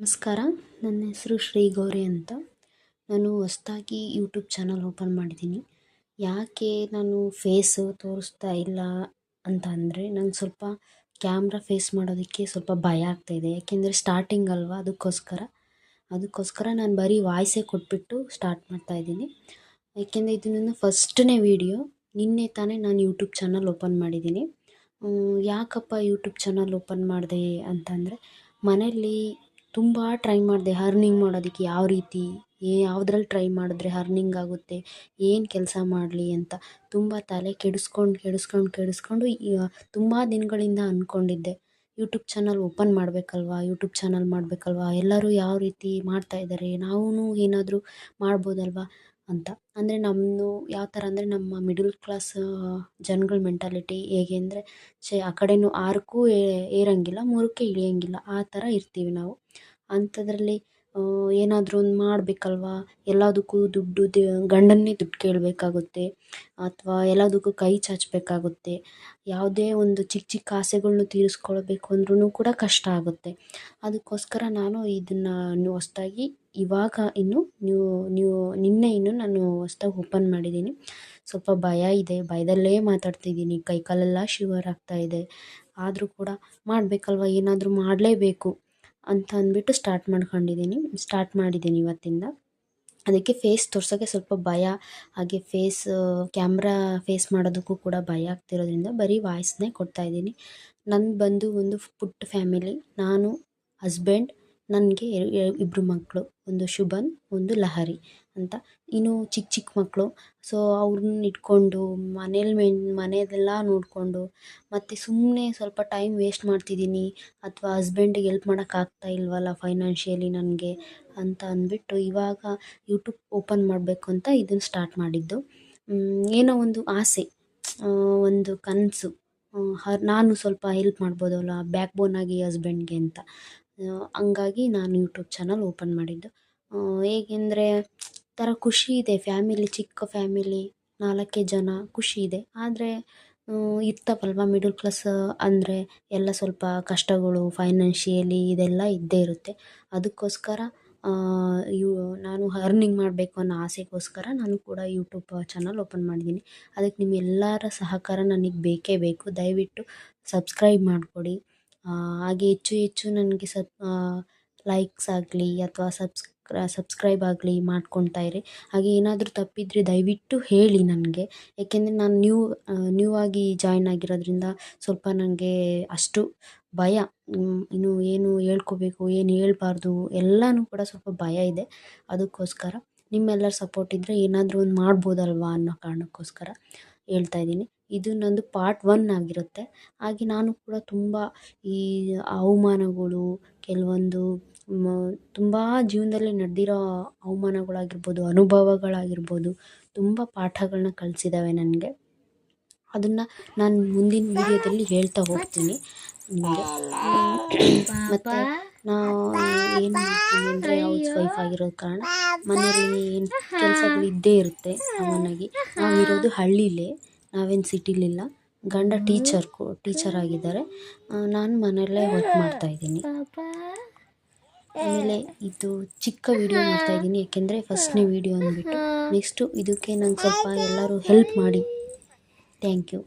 ನಮಸ್ಕಾರ, ನನ್ನ ಹೆಸರು ಶ್ರೀ ಗೌರಿ ಅಂತ. ನಾನು ಹೊಸ್ದಾಗಿ ಯೂಟ್ಯೂಬ್ ಚಾನಲ್ ಓಪನ್ ಮಾಡಿದ್ದೀನಿ. ಯಾಕೆ ನಾನು ಫೇಸು ತೋರಿಸ್ತಾ ಇಲ್ಲ ಅಂತ ಅಂದರೆ ನಂಗೆ ಸ್ವಲ್ಪ ಕ್ಯಾಮ್ರಾ ಫೇಸ್ ಮಾಡೋದಕ್ಕೆ ಸ್ವಲ್ಪ ಭಯ ಆಗ್ತಾಯಿದೆ ಯಾಕೆಂದರೆ ಸ್ಟಾರ್ಟಿಂಗ್ ಅಲ್ವಾ ಅದಕ್ಕೋಸ್ಕರ. ಅದಕ್ಕೋಸ್ಕರ ನಾನು ಬರೀ ವಾಯ್ಸೇ ಕೊಟ್ಬಿಟ್ಟು ಸ್ಟಾರ್ಟ್ ಮಾಡ್ತಾಯಿದ್ದೀನಿ ಯಾಕೆಂದರೆ ಇದು ನನ್ನ ಫಸ್ಟ್ನೇ ವೀಡಿಯೋ ನಿನ್ನೆ ತಾನೇ ನಾನು ಯೂಟ್ಯೂಬ್ ಚಾನಲ್ ಓಪನ್ ಮಾಡಿದ್ದೀನಿ. ಯಾಕಪ್ಪ ಯೂಟ್ಯೂಬ್ ಚಾನಲ್ ಓಪನ್ ಮಾಡಿದೆ ಅಂತಂದರೆ ಮನೇಲಿ ತುಂಬ ಟ್ರೈ ಮಾಡಿದೆ. ಹರ್ನಿಂಗ್ ಮಾಡೋದಕ್ಕೆ ಯಾವ ರೀತಿ? ಏ, ಯಾವುದ್ರಲ್ಲಿ ಟ್ರೈ ಮಾಡಿದ್ರೆ ಹರ್ನಿಂಗ್ ಆಗುತ್ತೆ? ಏನು ಕೆಲಸ ಮಾಡಲಿ ಅಂತ ತುಂಬ ತಲೆ ಕೆಡಿಸ್ಕೊಂಡು ಕೆಡಿಸ್ಕೊಂಡು ಕೆಡಿಸ್ಕೊಂಡು ತುಂಬ ದಿನಗಳಿಂದ ಅಂದ್ಕೊಂಡಿದ್ದೆ ಯೂಟ್ಯೂಬ್ ಚಾನಲ್ ಓಪನ್ ಮಾಡಬೇಕಲ್ವಾ? ಯೂಟ್ಯೂಬ್ ಚಾನಲ್ ಮಾಡಬೇಕಲ್ವಾ? ಎಲ್ಲರೂ ಯಾವ ರೀತಿ ಮಾಡ್ತಾಯಿದ್ದಾರೆ ನಾವೂ ಏನಾದರೂ ಮಾಡ್ಬೋದಲ್ವಾ? ಅಂತ. ಅಂದರೆ ನಮ್ಮನ್ನು ಯಾವ ಥರ ಅಂದರೆ ನಮ್ಮ ಮಿಡಲ್ ಕ್ಲಾಸ್ ಜನಗಳ ಮೆಂಟಾಲಿಟಿ ಹೇಗೆ ಅಂದರೆ ಛೇ, ಆ ಕಡೆಯೂ ಆರಕ್ಕೂ ಏರೋಂಗಿಲ್ಲ, ಮೂರಕ್ಕೆ ಇಳಿಯೋಂಗಿಲ್ಲ, ಆ ಥರ ಇರ್ತೀವಿ ನಾವು. ಅಂಥದ್ರಲ್ಲಿ ಏನಾದರೂ ಒಂದು ಮಾಡಬೇಕಲ್ವಾ? ಎಲ್ಲದಕ್ಕೂ ದುಡ್ಡು ಗಂಡನ್ನೇ ದುಡ್ಡು ಕೇಳಬೇಕಾಗುತ್ತೆ. ಅಥವಾ ಎಲ್ಲದಕ್ಕೂ ಕೈ ಚಾಚಬೇಕಾಗುತ್ತೆ. ಯಾವುದೇ ಒಂದು ಚಿಕ್ಕ ಚಿಕ್ಕ ಆಸೆಗಳ್ನ ತೀರಿಸ್ಕೊಳ್ಬೇಕು ಅಂದ್ರೂ ಕೂಡ ಕಷ್ಟ ಆಗುತ್ತೆ. ಅದಕ್ಕೋಸ್ಕರ ನಾನು ಇದನ್ನು ಹೊಸ್ದಾಗಿ ಇವಾಗ ಇನ್ನು ನ್ಯೂ ನ್ಯೂ, ನಿನ್ನೆ ಇನ್ನು ನಾನು ಹೊಸ್ದಾಗಿ ಓಪನ್ ಮಾಡಿದ್ದೀನಿ. ಸ್ವಲ್ಪ ಭಯ ಇದೆ. ಭಯದಲ್ಲೇ ಮಾತಾಡ್ತಿದ್ದೀನಿ. ಕೈ ಕಾಲೆಲ್ಲ ಶಿವರ್ ಆಗ್ತಾ ಇದೆ. ಆದರೂ ಕೂಡ ಮಾಡಬೇಕಲ್ವ? ಏನಾದರೂ ಮಾಡಲೇಬೇಕು. ಅಂತ ಅಂದ್ಬಿಟ್ಟು ಸ್ಟಾರ್ಟ್ ಮಾಡ್ಕೊಂಡಿದ್ದೀನಿ ಸ್ಟಾರ್ಟ್ ಮಾಡಿದ್ದೀನಿ ಇವತ್ತಿಂದ. ಅದಕ್ಕೆ ಫೇಸ್ ತೋರ್ಸೋಕ್ಕೆ ಸ್ವಲ್ಪ ಭಯ. ಹಾಗೆ ಫೇಸ್ ಕ್ಯಾಮ್ರಾ ಫೇಸ್ ಮಾಡೋದಕ್ಕೂ ಕೂಡ ಭಯ ಆಗ್ತಿರೋದ್ರಿಂದ ಬರೀ ವಾಯ್ಸ್ನೇ ಕೊಡ್ತಾಯಿದ್ದೀನಿ ನಂದು ಬಂದು ಒಂದು ಪುಟ್ಟ ಫ್ಯಾಮಿಲಿ ನಾನು ಹಸ್ಬೆಂಡ್ ನನಗೆ ಇಬ್ಬರು ಮಕ್ಕಳು ಒಂದು ಶುಭನ್, ಒಂದು ಲಹರಿ. ಅಂತ. ಇನ್ನು ಚಿಕ್ಕ ಚಿಕ್ಕ ಮಕ್ಕಳು ಸೊ ಅವ್ರನ್ನ ಇಟ್ಕೊಂಡು, ಮನೇಲಿ ಮೇ ಮನೆಯದೆಲ್ಲ ನೋಡಿಕೊಂಡು, ಮತ್ತು ಸುಮ್ಮನೆ ಸ್ವಲ್ಪ ಟೈಮ್ ವೇಸ್ಟ್ ಮಾಡ್ತಿದ್ದೀನಿ. ಅಥವಾ ಹಸ್ಬೆಂಡಿಗೆ ಎಲ್ಪ್ ಮಾಡೋಕ್ಕಾಗ್ತಾ ಇಲ್ವಲ್ಲ ಫೈನಾನ್ಷಿಯಲಿ ನನಗೆ ಅಂತ ಅಂದ್ಬಿಟ್ಟು ಇವಾಗ ಯೂಟ್ಯೂಬ್ ಓಪನ್ ಮಾಡಬೇಕು ಅಂತ ಇದನ್ನು ಸ್ಟಾರ್ಟ್ ಮಾಡಿದ್ದು. ಏನೋ ಒಂದು ಆಸೆ ಒಂದು ಕನಸು. ನಾನು ಸ್ವಲ್ಪ ಹೆಲ್ಪ್ ಮಾಡ್ಬೋದಲ್ಲ ಬ್ಯಾಕ್ ಬೋನಾಗಿ ಹಸ್ಬೆಂಡ್ಗೆ ಅಂತ. ಹಂಗಾಗಿ ನಾನು ಯೂಟ್ಯೂಬ್ ಚಾನಲ್ ಓಪನ್ ಮಾಡಿದ್ದು. ಹೇಗೆಂದರೆ ಥರ ಖುಷಿ ಇದೆ. ಫ್ಯಾಮಿಲಿ, ಚಿಕ್ಕ ಫ್ಯಾಮಿಲಿ, ನಾಲ್ಕೇ ಜನ, ಖುಷಿ ಇದೆ. ಆದರೆ ಇರ್ತಾವಲ್ವ ಮಿಡಲ್ ಕ್ಲಾಸ್ ಅಂದರೆ ಎಲ್ಲ ಸ್ವಲ್ಪ ಕಷ್ಟಗಳು ಫೈನಾನ್ಷಿಯಲಿ ಇದೆಲ್ಲ ಇದ್ದೇ ಇರುತ್ತೆ. ಅದಕ್ಕೋಸ್ಕರ ಯು, ನಾನು ಅರ್ನಿಂಗ್ ಮಾಡಬೇಕು ಅನ್ನೋ ಆಸೆಗೋಸ್ಕರ ನಾನು ಕೂಡ ಯೂಟ್ಯೂಬ್ ಚಾನಲ್ ಓಪನ್ ಮಾಡಿದ್ದೀನಿ. ಅದಕ್ಕೆ ನಿಮ್ಮೆಲ್ಲರ ಸಹಕಾರ ನನಗೆ ಬೇಕೇ ಬೇಕು. ದಯವಿಟ್ಟು ಸಬ್ಸ್ಕ್ರೈಬ್ ಮಾಡಿಕೊಡಿ. ಹಾಗೆ ಹೆಚ್ಚು ಹೆಚ್ಚು ನನಗೆ ಸಬ್ ಲೈಕ್ಸ್ ಆಗಲಿ ಅಥವಾ ಸಬ್ಸ್ಕ್ರ ಸಬ್ಸ್ಕ್ರೈಬ್ ಆಗಲಿ ಮಾಡ್ಕೊತಾ ಇರಿ. ಹಾಗೆ ಏನಾದರೂ ತಪ್ಪಿದರೆ ದಯವಿಟ್ಟು ಹೇಳಿ ನನಗೆ. ಏಕೆಂದರೆ ನಾನು ನ್ಯೂ ನ್ಯೂ ಆಗಿ ಜಾಯ್ನ್ ಆಗಿರೋದ್ರಿಂದ ಸ್ವಲ್ಪ ನನಗೆ ಅಷ್ಟು ಭಯ. ಇನ್ನು ಏನು ಹೇಳ್ಕೋಬೇಕು, ಏನು ಹೇಳ್ಬಾರ್ದು ಎಲ್ಲನೂ ಕೂಡ ಸ್ವಲ್ಪ ಭಯ ಇದೆ. ಅದಕ್ಕೋಸ್ಕರ ನಿಮ್ಮೆಲ್ಲರ ಸಪೋರ್ಟ್ ಇದ್ದರೆ ಏನಾದರೂ ಒಂದು ಮಾಡ್ಬೋದಲ್ವಾ ಅನ್ನೋ ಕಾರಣಕ್ಕೋಸ್ಕರ ಹೇಳ್ತಾ ಇದ್ದೀನಿ. ಇದು ನಂದು ಪಾರ್ಟ್ ಒನ್ ಆಗಿರುತ್ತೆ. ಹಾಗೆ ನಾನು ಕೂಡ ತುಂಬ ಈ ಅವಮಾನಗಳು, ಕೆಲವೊಂದು ತುಂಬ ಜೀವನದಲ್ಲಿ ನಡೆದಿರೋ ಅವಮಾನಗಳಾಗಿರ್ಬೋದು, ಅನುಭವಗಳಾಗಿರ್ಬೋದು, ತುಂಬ ಪಾಠಗಳನ್ನ ಕಲಿಸಿದ್ದಾವೆ ನನಗೆ. ಅದನ್ನು ನಾನು ಮುಂದಿನ ವಿಡಿಯೋದಲ್ಲಿ ಹೇಳ್ತಾ ಹೋಗ್ತೀನಿ ಮತ್ತು ನಾವು ಏನು ಮಾಡ್ತೀನಿ ಅಂದರೆ ಹೌಸ್ ವೈಫ್ ಆಗಿರೋ ಕಾರಣ ಮನೆಯಲ್ಲಿ ಏನು ಕೆಲಸಗಳು ಇದ್ದೇ ಇರುತ್ತೆ ಕಾಮನ್ನಾಗಿ ನಾವಿರೋದು ಹಳ್ಳಿಲೇ, ನಾವೇನು ಸಿಟಿಲಿಲ್ಲ. ಗಂಡ ಟೀಚರ್ ಟೀಚರ್ ಆಗಿದ್ದಾರೆ. ನಾನು ಮನೆಯಲ್ಲೇ ವರ್ಕ್ ಮಾಡ್ತಾಯಿದ್ದೀನಿ ಆಮೇಲೆ ಇದು ಚಿಕ್ಕ ವಿಡಿಯೋ ಮಾಡ್ತಾಯಿದ್ದೀನಿ ಯಾಕೆಂದರೆ ಫಸ್ಟ್ನೇ ವಿಡಿಯೋ ಅಂದ್ಬಿಟ್ಟು. ನೆಕ್ಸ್ಟು ಇದಕ್ಕೆ ನಂಗೆ ಸ್ವಲ್ಪ ಎಲ್ಲರೂ ಹೆಲ್ಪ್ ಮಾಡಿ. Thank you